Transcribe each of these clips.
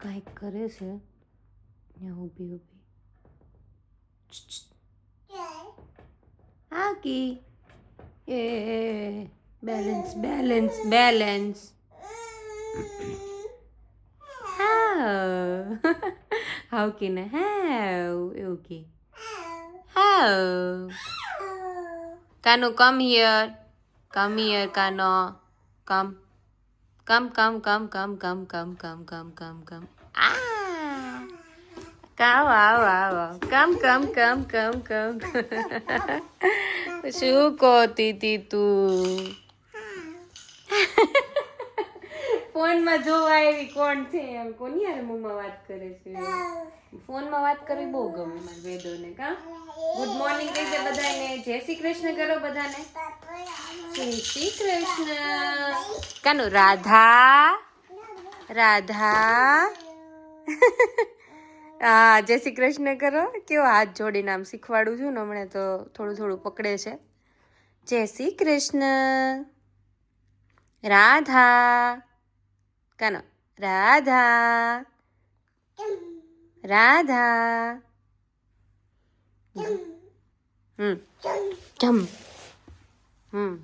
કાંઈક કરે છે? ત્યાં ઊભી ઊભી. હા કી? એ બેલેન્સ બેલેન્સ બેલેન્સ હાઉ કી ને હેવ એવું કી? હાવ કાનો કમ હિયર કમ હિયર કાનો કમ કમ કમ કમ કમ કમ કમ કમ કમ કમ કમ આ કાવ આવ આવ કમ કમ કમ કમ કમ શું કોતી તી તું ફોનમાં જોવા આવી કોણ છે એમ. કોની યાર મમ્મા વાત કરે છે? ફોનમાં વાત કરવી બહુ ગમે મારા વેદોને કા? ગુડ મોર્નિંગ કહી દે બધાને. જય શ્રી કૃષ્ણ કરો બધાને. જય શ્રી કૃષ્ણ. કાનો રાધા? રાધા? હા જય શ્રી કૃષ્ણ કરો. કેવો હાથ જોડીને આમ શીખવાડું છું ને હમણાં તો થોડું થોડું પકડે છે. જય શ્રી કૃષ્ણ. રાધા. કાનો. રાધા. રાધા. હમ. હમ.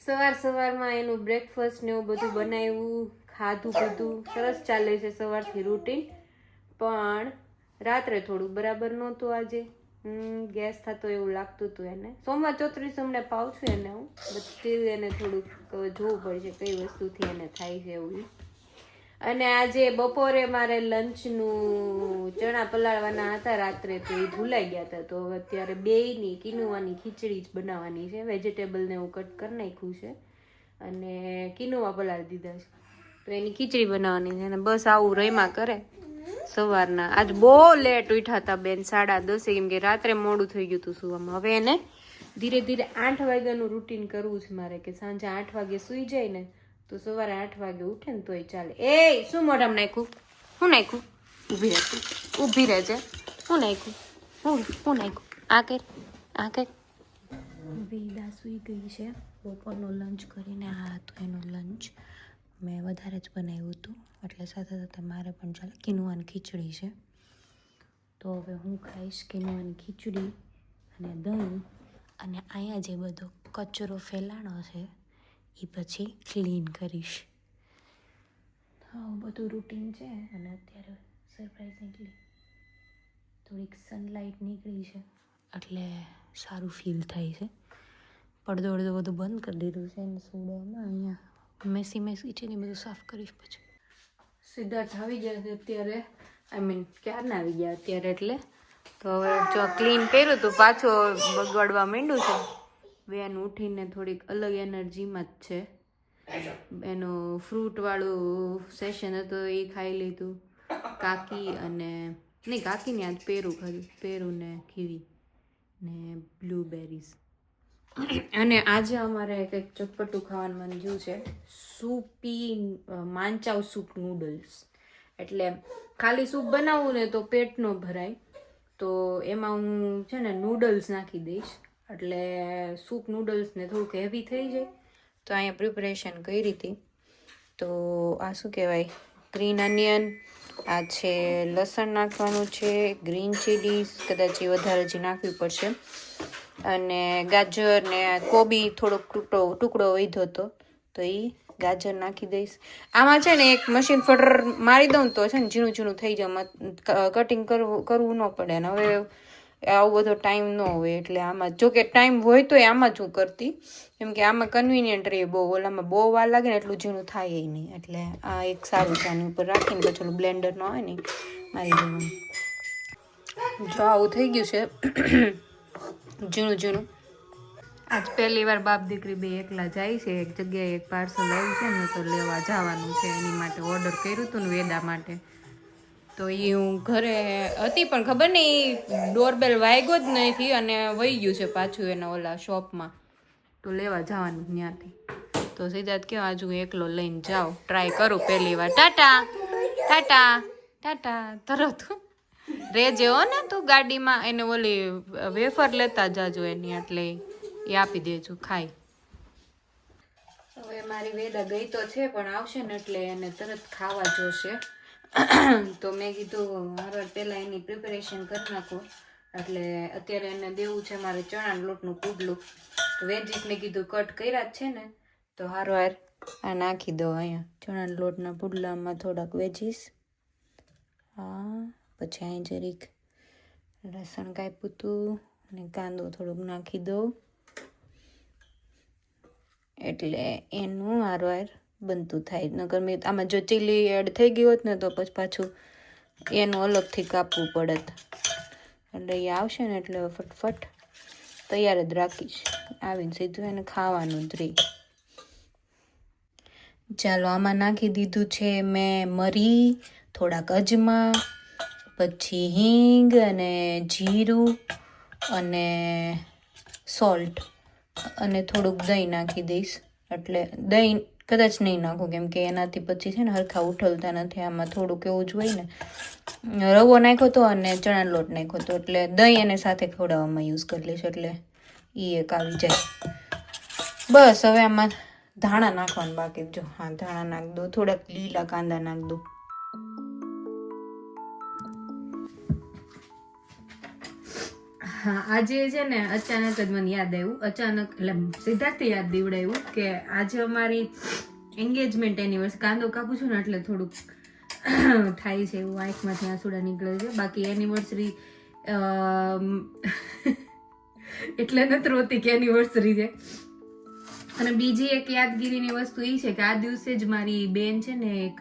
સવાર સવારમાં એનું બ્રેકફાસ્ટ ને એવું બધું બનાવ્યું, ખાધું બધું સરસ ચાલે છે સવારથી રૂટીન પણ રાત્રે થોડું બરાબર નહોતું આજે. ગેસ થતો એવું લાગતું હતું એને. સોમવાર ચોત્રીસ અમને પાવ છું એને હું બટ સ્ટીલ એને થોડુંક જોવું પડશે કઈ વસ્તુથી એને થાય છે એવું અને આજે બપોરે મારે લંચનું ચણા પલાળવાના હતા રાત્રે, તો એ ભૂલાઈ ગયા હતા. તો અત્યારે બેયની, કિનુવાની ખીચડી જ બનાવવાની છે. વેજીટેબલને એવું કટ કરી નાખ્યું છે અને કિનુવા પલાળી દીધા છે. તો એની ખીચડી બનાવવાની છે અને બસ આવું રહીમાં કરે. સવારના. આજ બહુ લેટ ઉઠ્યા હતા બેન, સાડા દસે, કેમ કે રાત્રે મોડું થઈ ગયું હતું સુવામાં. હવે એને ધીરે ધીરે આઠ વાગ્યાનું રૂટીન કરવું છે મારે, કે સાંજે આઠ વાગે સૂઈ જાય ને, તો સવારે આઠ વાગે ઉઠે ને તોય ચાલે. એ, શું મોઢામાં નાખ્યું? શું નાખ્યું? ઊભી રહેશે ઊભી રહેજે. શું નાખ્યું? હું શું નાખ્યું? આ કર આ કર. વેદા સૂઈ ગઈ છે. બપોરનો લંચ કરીને આ હતો એનો લંચ મેં વધારે જ બનાવ્યું હતું. એટલે સાથે સાથે મારે પણ ચાલે કિનુવાની ખીચડી છે. તો હવે હું ખાઈશ કિનુવાની ખીચડી અને દહીં અને અહીંયા જે બધો કચરો ફેલાણો છે એ પછી ક્લીન કરીશ. હા બધું રૂટીન છે અને અત્યારે સરપ્રાઇઝિંગલી થોડીક સનલાઇટ નીકળી છે. એટલે સારું ફીલ થાય છે. પડદો અડદો બધું બંધ કરી દીધું છે અને સુડોમાં અહીંયા મેસી મેસી છે ને બધું સાફ કરીશ પછી. સિદ્ધાર્થ આવી ગયા છે અત્યારે. આઈ મીન ક્યારના આવી ગયા અત્યારે એટલે? તો હવે જો ક્લીન કર્યું તો પાછો બગડવા માંડ્યું છે. વેન ઉઠીને થોડીક અલગ એનર્જીમાં જ છે. એનું ફ્રૂટવાળું સેશન હતું એ ખાઈ લીધું. કાકી અને, નહીં, કાકીને આજ પેરું ખાધું પેરું ને ખીવી ને બ્લુબેરીઝ અને આજે અમારે કંઈક ચટપટું ખાવાનું મન થયું છે. સૂપી માંચાવ સૂપ નૂડલ્સ એટલે ખાલી સૂપ બનાવવું ને તો પેટ ન ભરાય. તો એમાં હું છે ને નૂડલ્સ નાખી દઈશ. એટલે સૂપ નૂડલ્સને થોડુંક હેવી થઈ જાય. તો અહીંયા પ્રિપરેશન કરી હતી. તો આ શું કહેવાય? ગ્રીન અનિયન આ છે લસણ નાખવાનું છે ગ્રીન ચીલીસ કદાચ એ વધારે જે નાખવી પડશે. અને ગાજર ને કોબી થોડોક ટુકડો ટુકડો વધ્યો હતો, તો એ ગાજર નાખી દઈશ. આમાં છે ને એક મશીન ફટર મારી દઉં તો છે ને ઝીણું ઝીણું થઈ જાય કટિંગ કરવું કરવું ન પડે ને હવે આવો બધો ટાઈમ ન હોય એટલે આમાં, જો કે ટાઈમ હોય તો આમાં જ હું કરતી. કેમ કે આમાં કન્વિનિયન્ટ રહે બહુ, ઓલામાં બહુ વાર લાગે ને એટલું ઝીણું થાય નહીં. એટલે આ એક સારું છે, આની ઉપર રાખીને પછી ઓલું બ્લેન્ડર ન હોય ને મારી દેવાનું જો આવું થઈ ગયું છે. ઝીણું જૂનું આજ પહેલી વાર બાપ દીકરી બે એકલા જાય છે, એક જગ્યાએ એક પાર્સલ આવ્યું છે ને તો લેવા જવાનું છે, એની માટે ઓર્ડર કર્યું હતું ને વેદા માટે. તો એ હું ઘરે હતી પણ ખબર નહીં ડોરબેલ વાગ્યો જ નથી અને વહી ગયું છે પાછું એના ઓલા શોપમાં તો લેવા જવાનું ત્યાંથી. તો સિદ્ધાર્થ કેવો આજ હું એકલો લઈને જાઉં. ટ્રાય કરું પહેલી વાર. ટાટા ટાટા ટાટા. તરત રેજે હો ને, તું ગાડીમાં એને ઓલી વેફર લેતા જાજો એની એટલે એ આપી દેજો ખાઈ હવે મારી વેદા ગઈ તો છે, પણ આવશે ને એટલે એને તરત ખાવા જોશે. તો મેં કીધું હારવાર પહેલાં એની પ્રિપેરેશન કરી નાખો. એટલે અત્યારે એને દેવું છે મારે ચણાના લોટનું પુડલું. તો વેજીસ મેં કીધું, કટ કર્યા જ છે ને, તો હારવાર આ નાખી દો અહીંયા ચણાના લોટના પુડલામાં થોડાક વેજીસ. હા. પછી અહીં જરીક લસણ કાપ્યું હતું અને કાંદો થોડોક નાખી દઉં. એટલે એનું આરવાર બનતું થાય. નગર મેં આમાં જો ચીલી એડ થઈ ગઈ હોત ને તો પછી પાછું એનું અલગથી કાપવું પડત. એટલે એ આવશે ને એટલે ફટફટ તૈયાર જ રાખીશ. આવીને સીધું એને ખાવાનું જ ચાલો આમાં નાખી દીધું છે મેં મરી, થોડાક અજમા પછી હિંગ અને જીરું અને સોલ્ટ અને થોડુંક દહીં નાખી દઈશ. એટલે દહીં કદાચ નહીં નાખું, કેમ કે એનાથી પછી છે ને હરખા ઉઠલતા નથી. આમાં થોડુંક એવું જ હોય ને. રવો નાખ્યો હતો અને ચણા લોટ નાખ્યો તો. એટલે દહીં એને સાથે ખવડાવવામાં યુઝ કરી લઈશ. એટલે એ એક આવી જાય. બસ, હવે આમાં ધાણા નાખવાનું બાકી. જો, હા, ધાણા નાખ દો. થોડાક લીલા કાંદા નાખ દો. હા, આજે છે ને અચાનક જ મને યાદ આવ્યું. અચાનક એટલે સિદ્ધાર્થે યાદ દીવડાવ્યું કે આજે અમારી એન્ગેજમેન્ટ એનિવર્સરી કાંદો કાપું છું ને એટલે થોડુંક થાય છે એવું, આંખમાંથી આંસુડા નીકળે છે. બાકી એનિવર્સરી એટલે નથી રોતી કે એનિવર્સરી છે. અને બીજી એક યાદગીરીની વસ્તુ એ છે કે આ દિવસે જ મારી બેન છે ને એક,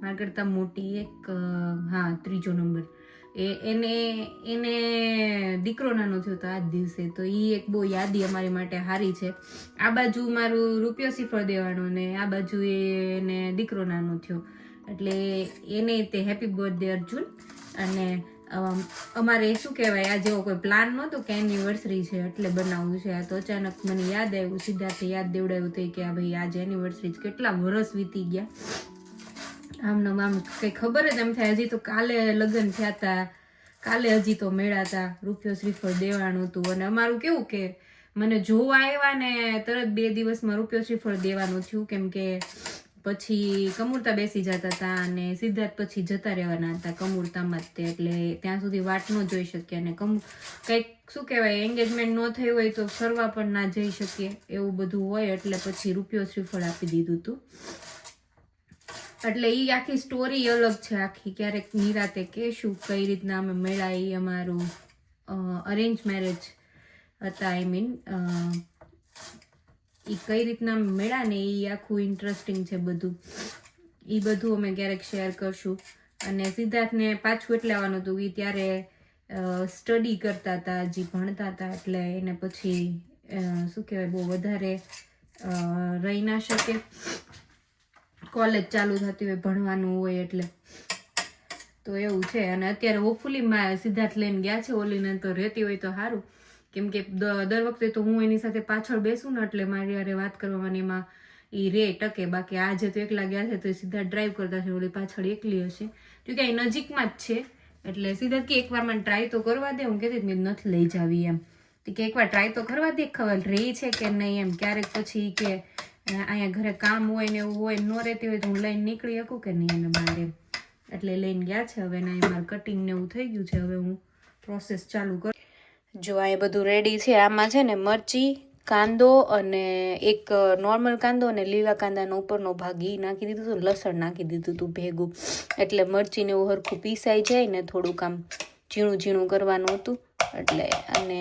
મારા કરતાં મોટી એક હા, ત્રીજો નંબર. એ એને એને દીકરો નાનો થયો તો આ દિવસે. તો એ એક બહુ યાદી અમારી માટે સારી છે. આ બાજુ મારું રૂપિયો સિફળ દેવાનો ને આ બાજુ એને દીકરો નાનો થયો. એટલે એને તે હેપી બર્થડે અર્જુન. અને અમારે શું કહેવાય, આ જેવો કોઈ પ્લાન નહોતો કે એનિવર્સરી છે એટલે બનાવવું છે. આ તો અચાનક મને યાદ આવ્યું સિદ્ધાર્થે યાદ દેવડાવ્યું હતું કે આ ભાઈ આજે એનિવર્સરી કેટલા વર્ષ વીતી ગયા. આમ ને આમ કઈ ખબર જ એમ થાય. હજી તો કાલે લગ્ન થયા હતા કાલે હજી તો મેળાતા રૂપિયો શ્રીફળ દેવાનું હતું. અને અમારું કેવું કે મને જોવા આવ્યા ને તરત બે દિવસમાં રૂપિયો શ્રીફળ દેવાનું થયું. કેમ કે પછી કમૂરતા બેસી જતા હતા અને સિદ્ધાર્થ પછી જતા રહેવાના હતા કમૂરતામાં જ તે. એટલે ત્યાં સુધી વાટ ન જોઈ શકીએ અને કમ, કંઈક શું કહેવાય એન્ગેજમેન્ટ ન થઈ હોય તો ફરવા પણ ના જઈ શકીએ. એવું બધું હોય એટલે પછી રૂપિયો શ્રીફળ આપી દીધું હતું એટલે એ આખી સ્ટોરી અલગ છે આખી. ક્યારેક નિરાતે કહેશું કઈ રીતના અમે મેળા એ અમારું અરેન્જ મેરેજ હતા આઈ મીન એ કઈ રીતના મેળા ને એ આખું ઇન્ટરેસ્ટિંગ છે બધું. એ બધું અમે ક્યારેક શેર કરશું. અને સિદ્ધાર્થને પાછું એટલે આવવાનું હતું એ ત્યારે સ્ટડી કરતા હતા, હજી ભણતા હતા, એટલે એને પછી શું કહેવાય, બહુ વધારે રહી ના શકે. કોલેજ ચાલુ થતી હોય ભણવાનું હોય એટલે. તો એવું છે. અને અત્યારે હોપફુલી સિદ્ધાર્થ લઈને ગયા છે ઓલીને તો રહેતી હોય તો સારું. કેમ કે દર વખતે તો હું એની સાથે પાછળ બેસું ને એટલે મારી અરે વાત કરવામાં એમાં એ રે ટકે. બાકી આજે તો એકલા ગયા છે તો સીધા ડ્રાઈવ કરતા છે. ઓલી પાછળ એકલી હશે. તો કે નજીકમાં જ છે. એટલે સીધા કે એકવાર મને ટ્રાય તો કરવા દે. હું કહેતી મેં નથી લઈ જાવી એમ. કે એકવાર ટ્રાય તો કરવા દે. ખબર રે છે કે નહીં એમ. ક્યારેક પછી કે અહીંયા ઘરે કામ હોય ને એવું હોય, ન રહેતી હોય તો હું લઈને નીકળી શકું કે નહીં એને બહાર એમ એટલે લઈને ગયા છે હવે ના મારે કટિંગ ને એવું થઈ ગયું છે, હવે હું પ્રોસેસ ચાલુ કરું. જો આ બધું રેડી છે, આમાં છે ને મરચી, કાંદો અને એક નોર્મલ કાંદો અને લીલા કાંદાનો ઉપરનો ભાગ ઈ નાખી દીધું હતું લસણ નાખી દીધું હતું ભેગું. એટલે મરચીને એવું હરખું પીસાઈ જાય ને થોડુંક આમ ઝીણું ઝીણું કરવાનું હતું. એટલે, અને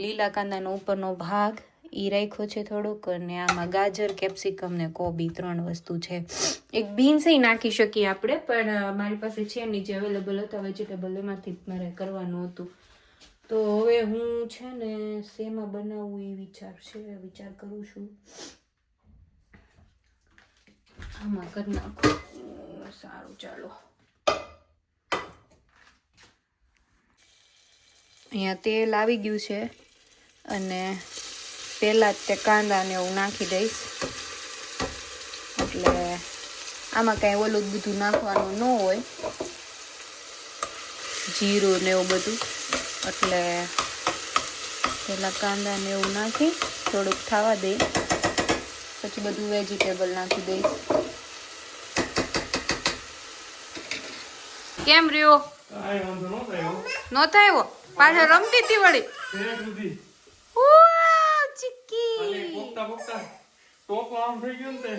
લીલા કાંદાનો ઉપરનો ભાગ ઈ રાખ્યો છે થોડુંક અને આમાં ગાજર, કેપ્સિકમ ને કોબી ત્રણ વસ્તુ છે. એક બીન્સ નાખી શકીએ આપણે, પણ મારી પાસે છે નહીં, જે અવેલેબલ હતા વેજીટેબલ એમાંથી મારે કરવાનું હતું. તો હવે હું છે ને શેમાં બનાવવું એ વિચાર છે, વિચાર કરું છું. આમાં કરી નાખું. સારું, ચાલો. અહીંયા તેલ આવી ગયું છે અને પહેલાં જ તે કાંદાને એવું નાખી દઈશ. એટલે આમાં કાંઈ ઓલું બધું નાખવાનું ન હોય. જીરું ને એવું બધું. એટલે પહેલાં કાંદા ને એવું નાખી થોડુંક થવા દઈ પછી બધું વેજીટેબલ નાખી દઈશ. કેમ રહ્યો? નો આવ્યો પાછળ રમતી હતી વળી? ઉઆ, અને ચીકી પોગતા પોગતા આમ થઈ ગયું ને તે.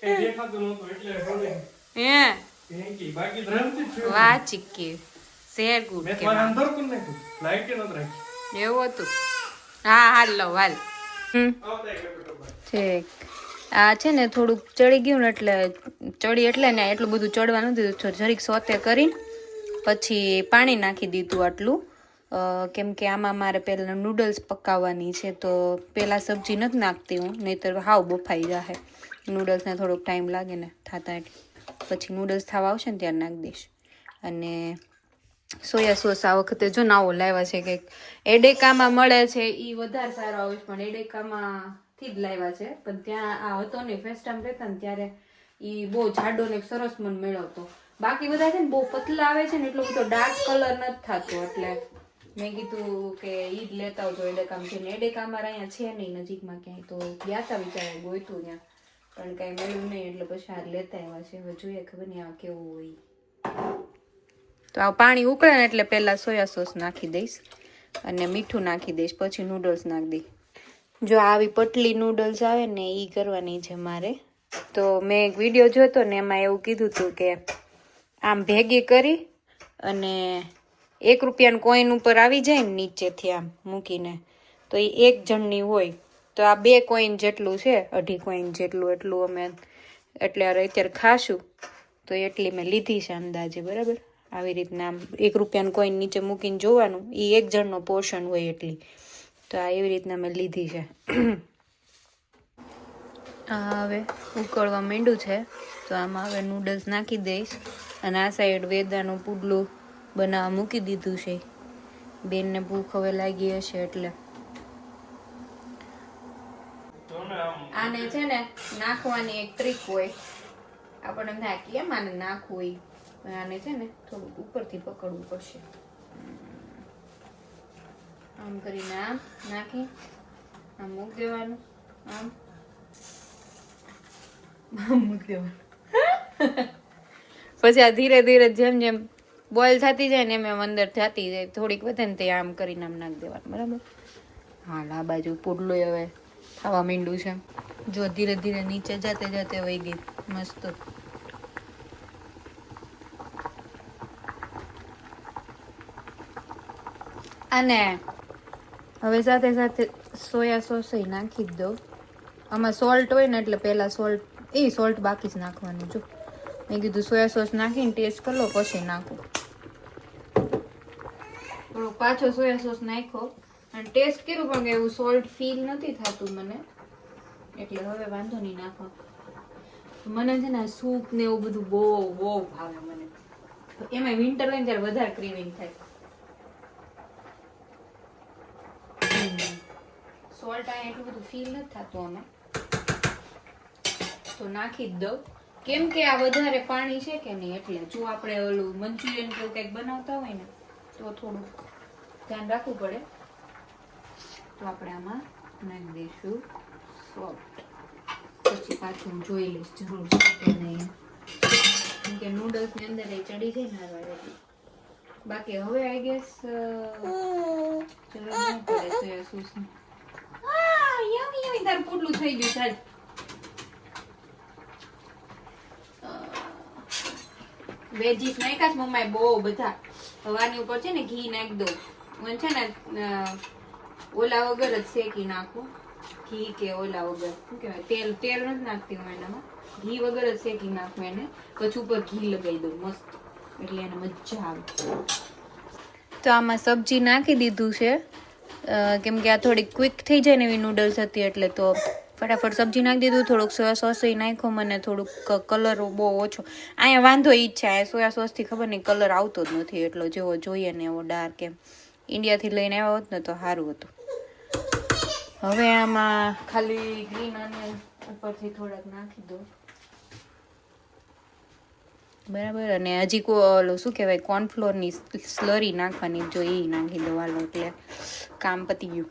કંઈ દેખાતું નહોતું એટલે હવે હે? થેન્કી બાકી રમતી જ વાહ ચીકી શેર ગુડ મેં તમારે અંદર કરી નાખ્યું. લાઈટ ન રાખી. એવું હતું. હા હાલ લો હાલ. ઠીક. આ છે ને થોડુંક ચડી ગયું ને એટલે ચડી એટલે ને એટલું બધું ચડવાનું દીધું. જરીક સોતે કરીને પછી પાણી નાખી દીધું આટલું. કેમ કે આમાં મારે પહેલાં નૂડલ્સ પકાવવાની છે, તો પહેલાં સબ્જી નથી નાખતી હું, નહીંતર હાવ બફાઈ જાહે. નૂડલ્સને થોડોક ટાઈમ લાગે ને, થતા પછી નૂડલ્સ થવા આવશે ને ત્યારે નાખી દઈશ. અને સોયા સોસ આ વખતે જો નાવો લાવ્યા છે કે એડેકામાં મળે છે એ વધારે સારો આવે છે, પણ એડેકામાંથી જ લાવ્યા છે. પણ ત્યાં આ હતો ને ફર્સ્ટ ટાઈમ રહેતા ને, ત્યારે એ બહુ જાડો ને સરસ મને મેળવતો. બાકી બધા છે ને બહુ પતલા આવે છે ને, એટલો બધો ડાર્ક કલર નથી થતો, એટલે મેં કીધું કે ઈ જ લેતા આવજો એડેકામ છે ને. એડેકા અમારા અહીંયા છે નહીં, નજીકમાં ક્યાંય. તો ગયા હતા વિચારે ગોઈતું ત્યાં. પણ કાંઈ મળ્યું નહીં, એટલે પછી આ લેતા આવ્યા છે. હવે જોઈએ, ખબર નહીં આ કેવું હોય. તો આ પાણી ઉકળે ને એટલે પહેલાં સોયા સોસ નાખી દઈશ અને મીઠું નાખી દઈશ, પછી નૂડલ્સ નાખી દઈશ. જો આવી પટલી નૂડલ્સ આવે ને એ કરવાની છે મારે. તો મેં એક વીડિયો જોતો ને, એમાં એવું કીધું હતું કે આમ ભેગી કરી અને એક રૂપિયાનું કોઈન ઉપર આવી જાય ને નીચેથી આમ મૂકીને, તો એ એક જણની હોય, તો આ બે કોઈન જેટલું છે, અઢી કોઈન જેટલું, એટલું અમે એટલે અત્યારે ખાશું, તો એટલી મેં લીધી છે અંદાજે, બરાબર? આવી રીતના આમ એક રૂપિયાનું કોઈન નીચે મૂકીને જોવાનું એ એક જણનો પોર્શન હોય એટલી, તો આ એવી રીતના મેં લીધી છે. હવે ઉકળવા માંડ્યું છે, તો આમાં હવે નૂડલ્સ નાખી દઈશ, અને આ સાઈડ વેદાનું પુડલું બનાવવા મૂકી દીધું છે. બેનને ભૂખ હવે લાગી હશે એટલે. આને છે ને નાખવાની એક ટ્રીક હોય. આપણને એમ થાય કેમ આને નાખવું હોય આને છે ને થોડુંક ઉપરથી પકડવું પડશે. આમ કરીને આમ નાખી. આમ મૂક દેવાનું. આમ. આમ મૂક દેવાનું. પછી આ ધીરે ધીરે જેમ જેમ બોઇલ થતી જાય ને એમ એમ અંદર થતી જાય, થોડીક વધે ને તે આમ કરીને આમ નાખી દેવાનું, બરાબર? હાલ આ બાજુ પુડલું હવે થવા માંડ્યું છે. જો ધીરે ધીરે નીચે જાતે જાતે વહી ગઈ, મસ્ત. અને હવે સાથે સાથે સોયા સોસ નાખી જ દો આમાં સોલ્ટ હોય ને એટલે પહેલાં સોલ્ટ એ સોલ્ટ બાકી જ નાખવાનું, જો. મેં કીધું સોયા સોસ નાખીને ટેસ્ટ કરી લો પછી નાખું. થોડો પાછો સોયા સોસ નાખ્યો? અને ટેસ્ટ કર્યું પણ એવું સોલ્ટ ફીલ નથી થતું મને. એટલે હવે વાંધો નહીં નાખો. મને છે ને સૂપ ને એવું બધું બહુ બહુ ભાવે મને. એમાં વિન્ટર હોય ને ત્યારે વધારે ક્રીમિંગ થાય. સોલ્ટ અહીંયા એટલું બધું ફીલ નથી થતું આમાં. તો નાખી જ દઉં. કેમ કે આ વધારે પાણી છે કે નહીં? એટલે જો આપણે ઓલું મંચુરિયન કે એવું કંઈક બનાવતા હોય ને, તો થોડું ધ્યાન રાખવું પડે. તો આપણે આમાં નાખી દઈશું સોફ્ટ પછી પાછું હું જોઈ લઈશ જરૂર છે કે નહીં. કેમ અંદર એ ચડી જાય ને હરવા બાકી હવે આઈ ગેસ જરૂર નહીં પડે થઈ ગયું, ચાલ. વેજીસ નાખ્યા છે, મમ્માએ બહુ બધા. હવાની ઉપર છે ને ઘી નાખી દો મને છે ને ઓલા વગર જ શેકી નાખું. ઘી કે ઓલા વગર, શું કહેવાય, તેલ તેલ નથી નાખતી હું એનામાં. ઘી વગર જ શેકી નાખું એને. પછી ઉપર ઘી લગાવી દઉં મસ્ત. એટલે એને મજા આવે. તો આમાં સબ્જી નાખી દીધું છે. કેમ કે આ થોડીક ક્વિક થઈ જાય ને એવી નૂડલ્સ હતી એટલે તો ફટાફટ સબ્જી નાખી દીધું. થોડુંક સોયા સોસ નાખ્યો મને, થોડુંક કલર બહુ ઓછો. અહીંયા વાંધો ઈ જ છે. સોયા સોસથી ખબર નહીં કલર આવતો જ નથી એટલો, જેવો જોઈએ ને એવો ડાર્ક એમ. ઇન્ડિયાથી લઈને આવ્યો હોત ને તો સારું હતું. હવે આમાં ખાલી ગ્રીન અને ઉપરથી થોડાક નાખી દો. બરાબર? અને હજી કો ઓલું શું કહેવાય? કોર્નફ્લોરની સ્લરી નાખવાની જો એ નાખી દો હાલો, એટલે કામ પતી ગયું.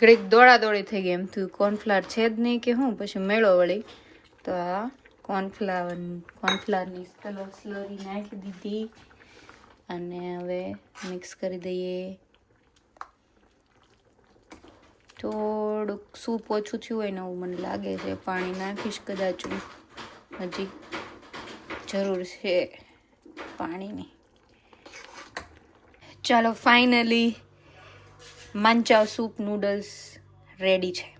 ઘડીક દોડા દોડી થઈ ગઈ એમ થયું. કોર્નફ્લાવર છે જ નહીં કે હું? પછી મેળો વળી. તો આ કોર્નફ્લાવર કોર્નફ્લાવરની સ્લરી નાખી દીધી. અને હવે મિક્સ કરી દઈએ. થોડુંક સૂપ ઓછું થયું હોય ને એવું મને લાગે છે. પાણી નાખીશ કદાચ. હજી જરૂર છે પાણીની. ચાલો finally manchow soup noodles ready છે.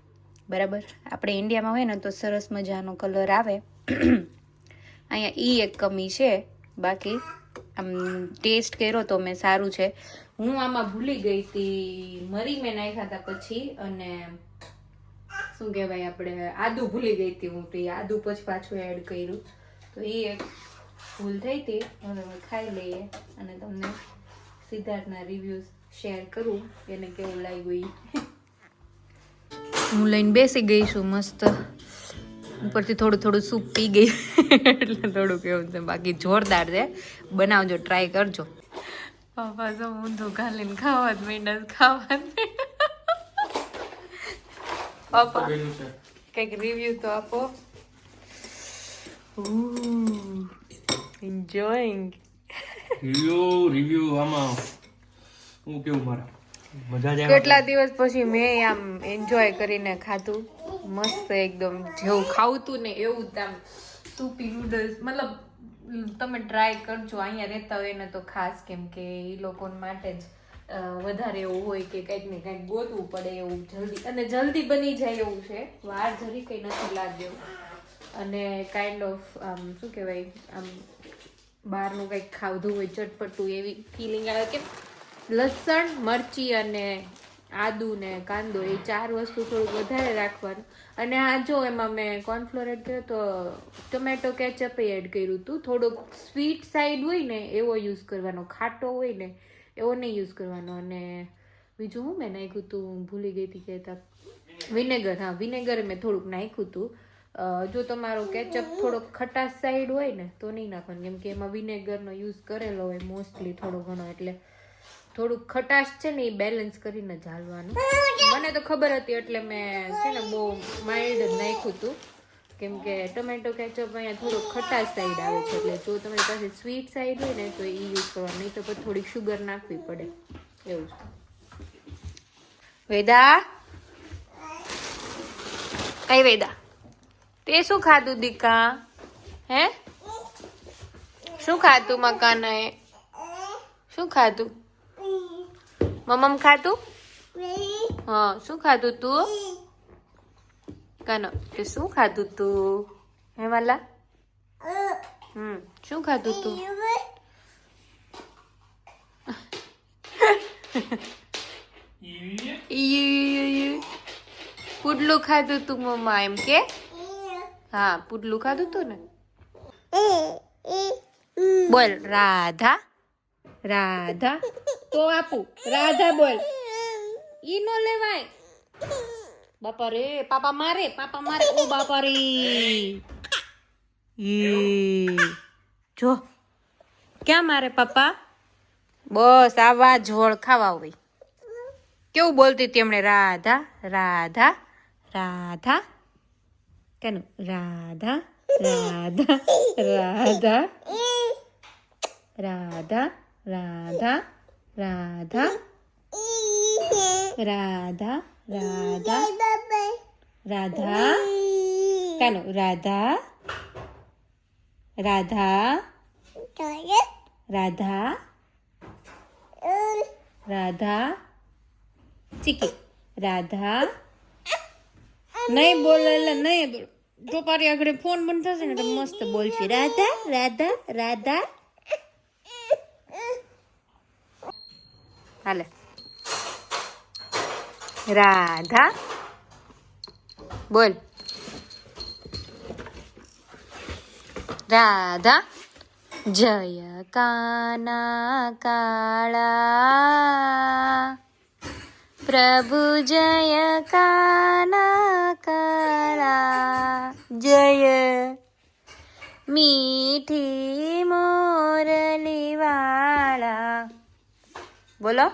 બરાબર? આપણે ઇન્ડિયામાં હોય ને તો સરસ મજાનો કલર આવે. અહીંયા એ એક કમી છે. બાકી આમ ટેસ્ટ કર્યો તો મેં સારું છે. હું આમાં ભૂલી ગઈ હતી મરી મેં નાખ્યા હતા પછી અને શું કહેવાય આપણે, આદુ ભૂલી ગઈ હતી હું તો એ આદુ પછી પાછું એડ કર્યું. તો એ એક ભૂલ થઈ હતી હવે ખાઈ લઈએ અને તમને સિદ્ધાર્થના રિવ્યૂઝ શેર કરું, એને કેવું લાગ્યું એ હું લઈને બેસી ગઈ છું મસ્ત. ઉપરથી થોડું થોડું સૂપ પી ગઈ. એટલે થોડુંક એવું છે. બાકી જોરદાર છે. બનાવજો ટ્રાય કરજો. પપ્પા તો ઊંધું ઘાલીને ખાવા જ માંડ્યા ખાવા પાપા પપ્પા કંઈક રિવ્યુ તો આપો. એન્જોયિંગ રિવ્યુ રિવ્યુ આમાં હું કેવું મારા? મજા કેટલા દિવસ પછી મેં આમ એન્જોય કરીને ખાધું? મસ્ત એકદમ જેવું ખાવતું ને એવું આમ સૂપી નૂડલ્સ મતલબ, તમે ટ્રાય કરજો, અહીંયા રહેતા હોય ને તો ખાસ કેમ કે એ લોકો માટે જ વધારે એવું હોય કે કંઈક ને કંઈક ગોતવું પડે એવું જલ્દી. અને જલ્દી બની જાય એવું છે. વાર જરી કંઈ નથી લાગ્યો. અને કાઇન્ડ ઓફ આમ, શું કહેવાય, આમ, બહારનું કંઈક ખાવધું હોય, ચટપટું એવી ફિલિંગ આવે કે લસણ, મરચી અને આદુ ને કાંદો, એ ચાર વસ્તુ થોડુંક વધારે રાખવાનું. અને આ જો એમાં મેં કોર્નફ્લોર એડ કર્યો તો ટોમેટો કેચઅપ એડ કર્યું હતું થોડુંક સ્વીટ સાઈડ હોય ને, એવો યુઝ કરવાનો. ખાટો હોય ને, એવો નહીં યુઝ કરવાનો. અને બીજું હું મેં નાખ્યું હતું ભૂલી ગઈ હતી કહેતા. વિનેગર હા વિનેગર મેં થોડુંક નાખ્યું હતું જો તમારો કેચઅપ થોડોક ખટાશ સાઈડ હોય ને, તો નહીં નાખવાનું. કેમ કે એમાં વિનેગરનો યુઝ કરેલો હોય મોસ્ટલી થોડો ઘણો એટલે. થોડુંક ખટાશ છે ને એ બેલેન્સ કરીને જ મને તો ખબર હતી એટલે મેં છે ને બહુ માઇલ્ડ જ નાખ્યું હતું કેમ કે ટોમેટો કેચઅપ અહીંયા થોડુંક ખટાશ સાઈડ આવે છે, એટલે જો તમારી પાસે સ્વીટ સાઈડ હોય ને તો એ યુઝ કરવાનું, નહીં તો પછી થોડીક શુગર નાખવી પડે. એવું છે. વેદા? કઈ વેદા. તે શું ખાધું દીકા? હે? શું ખાધું મકાનાએ? શું ખાધું? મમ્મ ખાધું? હા શું ખાધું તું? કાનો તે શું ખાધું તું? હે વાલા હમ શું ખાધું તું. પુડલું ખાધું તું મમ્મા એમ કે? હા પુડલું ખાધું તું ને? બોલ રાધા રાધા. તો આપું. રાધા બોલ. ઈ નો લેવાય. બાપા રે પાપા મારે પાપા મારે. ઓ બાપા રે ઈ. જો. ક્યાં મારે પાપા? બસ આવા ઝોળ ખાવા હોય. કેવું બોલતી હતી એમણે? રાધા રાધા રાધા. કેનું? રાધા રાધા રાધા. રાધા રાધા. રાધા રાધા રાધા રાધા, કાનું, રાધા રાધા રાધા રાધા, ચીકી, રાધા, નહીં બોલે એટલે નહીં બોલ. જો પારી આગળ ફોન બંધ થશે ને તો મસ્ત બોલશે. રાધા રાધા રાધા હાલે રાધા બોલ રાધા જય કાના કાળા પ્રભુ જય કાના કાળા જય મીઠી મોરલી વાળા બોલો.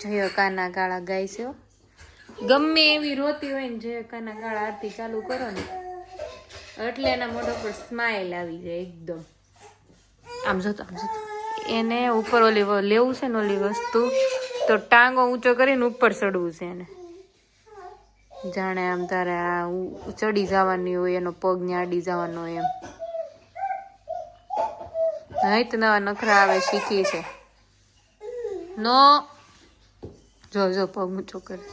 જય કાના ગાળા ગાય છે. ગમે એવી રોતી હોય ને જય કાના ગાળા આરતી ચાલુ કરો ને, એટલે એના મોઢા પર સ્માઈલ આવી જાય એકદમ. આમ જોતો આમ જોતો એને ઉપર ઓલી લેવું છે ને ઓલી વસ્તુ, તો ટાંગો ઊંચો કરીને ઉપર ચડવું છે એને. જાણે આમ તારે આ ચડી જવાની હોય, એનો પગ ન્યાડી જવાનો હોય એમ. તો નવા નખરા આવે શીખી છે નો જો જો પગ ઊંચો કરે.